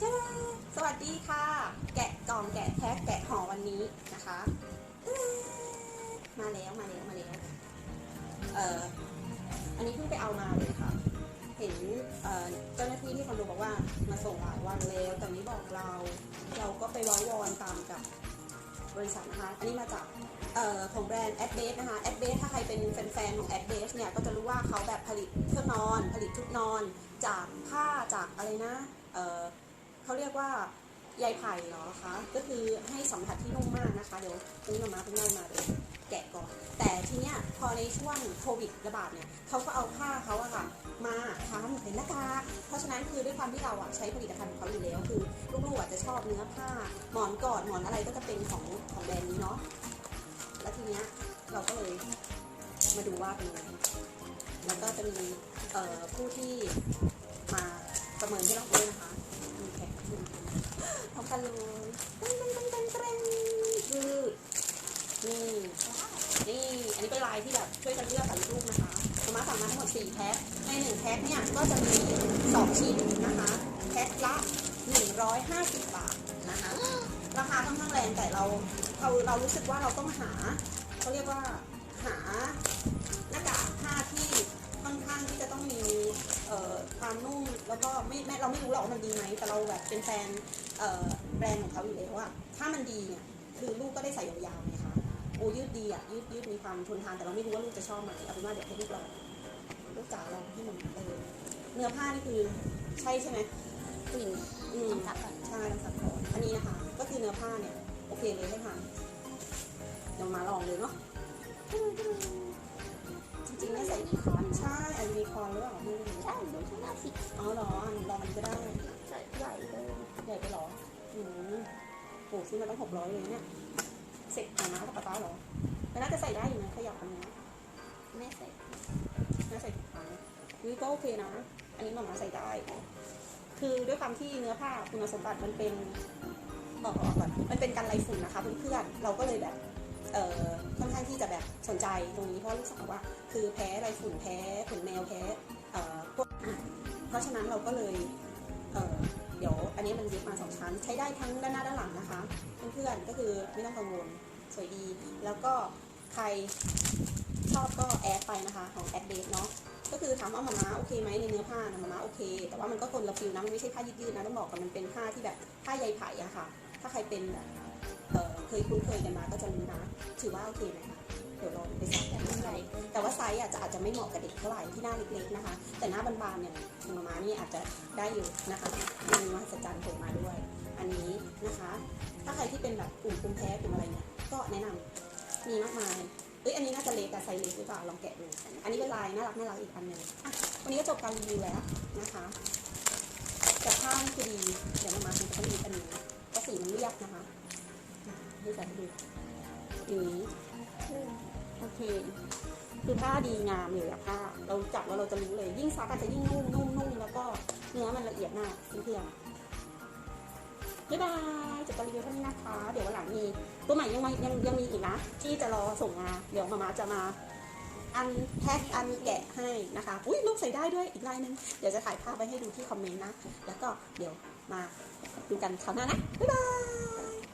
สวัสดีค่ะ แกะกล่องแกะแพ็คแกะห่อวันนี้นะคะ มาแล้วมาแล้วมาแล้วเอ่ออันนี้เพิ่งไปเอามาเลยค่ะ เห็นเอ่อเจ้าหน้าที่ที่คอนโดบอกว่ามาส่งหลายวันแล้วแต่ไม่บอกเรา เราก็ไปว้าวอนตามกับบริษัทนะคะอันนี้มาจากเอ่อของแบรนด์ a d b a s e นะคะ a d b a s e ถ้าใครเป็นแฟนๆของ a d b a s e เนี่ยก็จะรู้ว่าเขาแบบผลิตเครื่องนอน ผลิตชุดนอน จากผ้าจากอะไรนะเอ่อ เขาเรียกว่าใยไผ่เหรอคะ ก็คือให้สัมผัสที่นุ่มมากนะคะ เดี๋ยวซื้อมามาเพิ่งได้มาเลยแกะก่อน แต่ทีเนี้ยพอในช่วงโควิดระบาดเนี่ยเขาก็เอาผ้าเขาอะค่ะ มาทำเป็นหน้ากากเพราะฉะนั้นคือด้วยความที่เราอะใช้ผลิตภัณฑ์ของเขาอยู่แล้วคือลูกๆอะจจะชอบเนื้อผ้า หมอนกอดหมอนอะไรก็จะเป็นของของแบรนด์นี้เนาะ แล้วทีเนี้ยเราก็เลยมาดูว่าเป็นยังไงแล้วก็จะมีผู้ที่มาประเมินที่เราด้วยนะคะ ร้อมกันเลยเต้นเต้นเต้นคือนี่ นี่ อันนี้เป็นลายที่แบบช่วยกันเลือกกับลูกๆนะคะเอามาสั่งมาทั้งหมด4แพ็ค ใน1แพ็คเนี่ยก็จะมี 2 ชิ้นนะคะ แพ็คละ 150 บาทนะคะ ราคาค่อนข้างแรงแต่เราเราเรารู้สึกว่าเราต้องหาเขาเรียกว่าหาหน้ากากผ้าที่ค่อนข้างที่จะต้องมีความนุ่มแล้วก็ไม่ไม่เราไม่รู้หรอกว่ามันดีไหมแต่เราแบบเป็นแฟน แบรนด์ของเขาอยู่แล้วว่าถ้ามันดีเนี่ยคือลูกก็ได้ใส่ยาวๆไงคะโอ้ยืดดีอะยืดยืดมีความทนทานแต่เราไม่รู้ว่าลูกจะชอบไหมเอาเป็นว่าเดี๋ยวให้ลูกลองลูกจ๋าลองที่มันเลยเนื้อผ้านี่คือใช่ใช่ไหมกลิ่นอืมสัมผัสก่อนใช่ต้องสับก่อนอันนี้นะคะ ก็คือเนื้อผ้าเนี่ยโอเคเลยใช่ไหมเดี๋ยวมาลองเลยเนาะ จริงๆเนี่ยใส่มีคอนใช่อันนี้มีคอนหรือเปล่าไม่รู้ใช่ดูข้างหน้าสิอ๋อเหรออันนี้ลองอันก็ได้ใส่ใหญ่เลยใหญ่ไปเหรออืมโหซื้อมาตั้งหกร้อยเลยเนี่ยเสร็จหาน้ากับป๊าป๊าเหรอแต่น่าจะใส่ได้อยู่นะขยับอันนี้ไม่ใส่น่ใส่ถุงเท้านี่ก็โอเคนะ อันนี้หมามาใส่ได้ คือด้วยความที่เนื้อผ้าคุณสมบัติมันเป็นบอกก่อนมันเป็นกันไรฝุ่นนะคะเพื่อนๆเราก็เลยแบบ ค่อนข้างที่จะแบบสนใจตรงนี้เพราะลูกสาวว่า คือแพ้ไรฝุ่นแพ้ขนแมวแพ้เพวกอะเพราะฉะนั้นเราก็เลยเเดี๋ยวอันนี้มันเย็บมาสองชั้น ใช้ได้ทั้งด้านหน้าด้านหลังนะคะเพื่อนๆก็คือไม่ต้องกังวลสวยดี แล้วก็ใครชอบก็แอดไปนะคะของแอดเดทเนาะก็คือถามว่ามาม่าโอเคไหมในเนื้อผ้านะมาม่าโอเค แต่ว่ามันก็คนละฟิลนะมันไม่ใช่ผ้ายืดๆนะต้องบอกกันมันเป็นผ้าที่แบบผ้าใยไผ่อะค่ะ ถ้าใครเป็นแบบเออ เคยคุ้นเคยกันมาก็จะรู้นะถือว่าโอเคไหมคะเดี๋ยวลองไปใส่กันดูได้แต่ว่าไซส์อะจะอาจจะไม่เหมาะกับเด็กเท่าไหร่ที่หน้าเล็กๆนะคะ แต่หน้าบานๆเนี่ยของมามานี่อาจจะได้อยู่นะคะมีมหัศจรรย์โผล่มาด้วย อันนี้นะคะ ถ้าใครที่เป็นแบบกลุ่มภูมิแพ้กลุ่มอะไรเนี่ยก็แนะนำมีมากมายเอ้ยอันนี้น่าจะเล็กแต่ไซส์เล็กหรือเปล่าลองแกะดูอันนี้เป็นลายน่ารักน่ารักอีกอันหนึ่งอะวันนี้ก็จบการรีวิวแล้วนะคะแต่ผ้าคือดีเดี๋ยวมามาคุณจะรีอันนี้ก็สีมันเรียบนะคะ ให้ดูอย่างนี้โอเค คือผ้าดีงามเลยอะผ้า เราจับแล้วเราจะรู้เลย ยิ่งซักอาจจะยิ่งนุ่มนุ่มนุ่มแล้วก็เนื้อมันละเอียดมากเพื่อนบ๊ายบายจบการรีวิวเท่านี้นะคะ เดี๋ยววันหลังมีตัวใหม่ยังมายังยังมีอีกนะ ที่จะรอส่งมา เดี๋ยวมามาจะมา อันแพ็คอันแกะให้นะคะ อุ้ยลูกใส่ได้ด้วยอีกลายหนึง เดี๋ยวจะถ่ายภาพไว้ให้ดูที่คอมเมนต์นะ แล้วก็เดี๋ยวมาดูกันคราวหน้านะ บ๊ายบาย